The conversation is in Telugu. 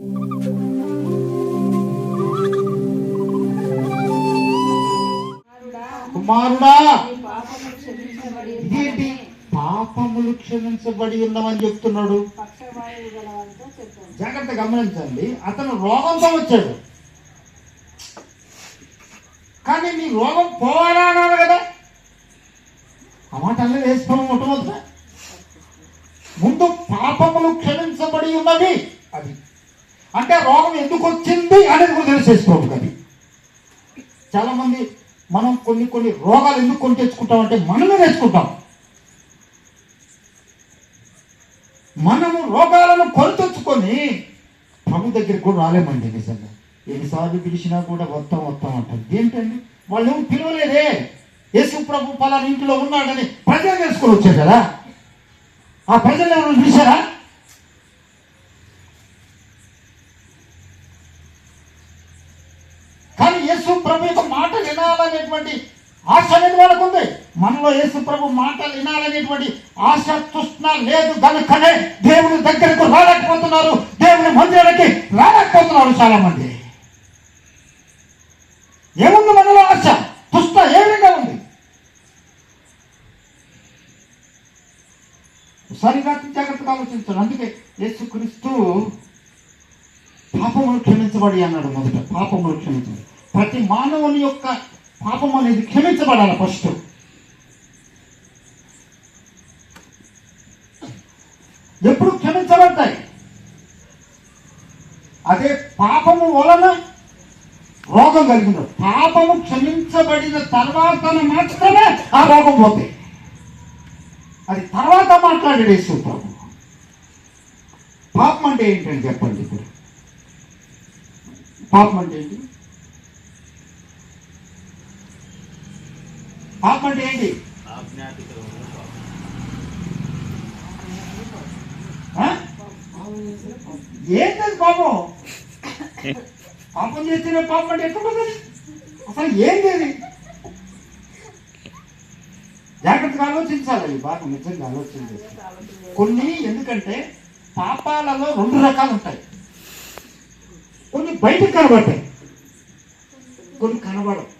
కుమారుడా పాపములు క్షమించబడి ఇదేంటి పాపములు క్షమించబడి ఉన్నామని చెప్తున్నాడు. జాగ్రత్త గమనించండి. అతను రోగంతో వచ్చాడు. కానీ నీ రోగం పోవాలా అన్నాడు కదా. ఆ మాట అన్నీ వేసుకోవడం మొట్టమొదట. ముందు పాపములు క్షమించబడి ఉన్నవి. అంటే రోగం ఎందుకు వచ్చింది అనేది కూడా తెలిసేసుకోవడం అది చాలామంది మనం కొన్ని కొన్ని రోగాలు ఎందుకు కొని తెచ్చుకుంటాం అంటే మనమే తెచ్చుకుంటాం. మనము రోగాలను కొని తెచ్చుకొని ప్రభు దగ్గరికి కూడా రాలేమండి నిజంగా. ఎన్నిసార్లు పిలిచినా కూడా వస్తాం వస్తాం అంటారు. ఏంటండి? వాళ్ళు ఏమి పిలవలేదే. యేసు ప్రభు పలానా ఇంట్లో ఉన్నాడని ప్రజలు తెలుసుకొని వచ్చారు కదా. ఆ ప్రజలు ఎవరు చూసారా కానీ యేసు ప్రభు యొక్క మాట వినాలనేటువంటి ఆశ అనేది వాళ్ళకు ఉంది మనలో యేసు ప్రభు మాటలు వినాలనేటువంటి ఆశ తృష్ణ లేదు కనుకనే దేవుని దగ్గరకు రాలేకపోతున్నారు. దేవుని మందిరానికి రాలేకపోతున్నారు చాలా మంది ఏముంది మనలో ఆశ? తృష్ణ ఏ విధంగా ఉంది? సరిగా జాగ్రత్తగా ఆలోచించాడు. అందుకే యేసుక్రీస్తు పాపములు క్షమించబడి అన్నాడు మొదట. పాపములు క్షమించబడి. ప్రతి మానవుని యొక్క పాపం అనేది క్షమించబడాలి ఫస్ట్. ఎప్పుడు క్షమించబడతాయి? అదే పాపము వలన రోగం కలిగింది. పాపము క్షమించబడిన తర్వాత మాత్రమే ఆ రోగం పోతాయి. అది తర్వాత మాట్లాడాడు యేసు ప్రభు. పాపం అంటే ఏంటని చెప్పండి ఇప్పుడు. పాపం అంటే ఏంటి? పాపం అంటే ఏంటి ఏంటది పాపం? పాపం చేస్తేనే పాపం అంటే ఎక్కడ అసలు ఏంది జాగ్రత్తగా ఆలోచించాలి అది పాపం నిజంగా ఆలోచించాలి. కొన్ని ఎందుకంటే పాపాలలో రెండు రకాలు ఉంటాయి. కొన్ని బయటకు కనబడతాయి. కొన్ని కనబడవు.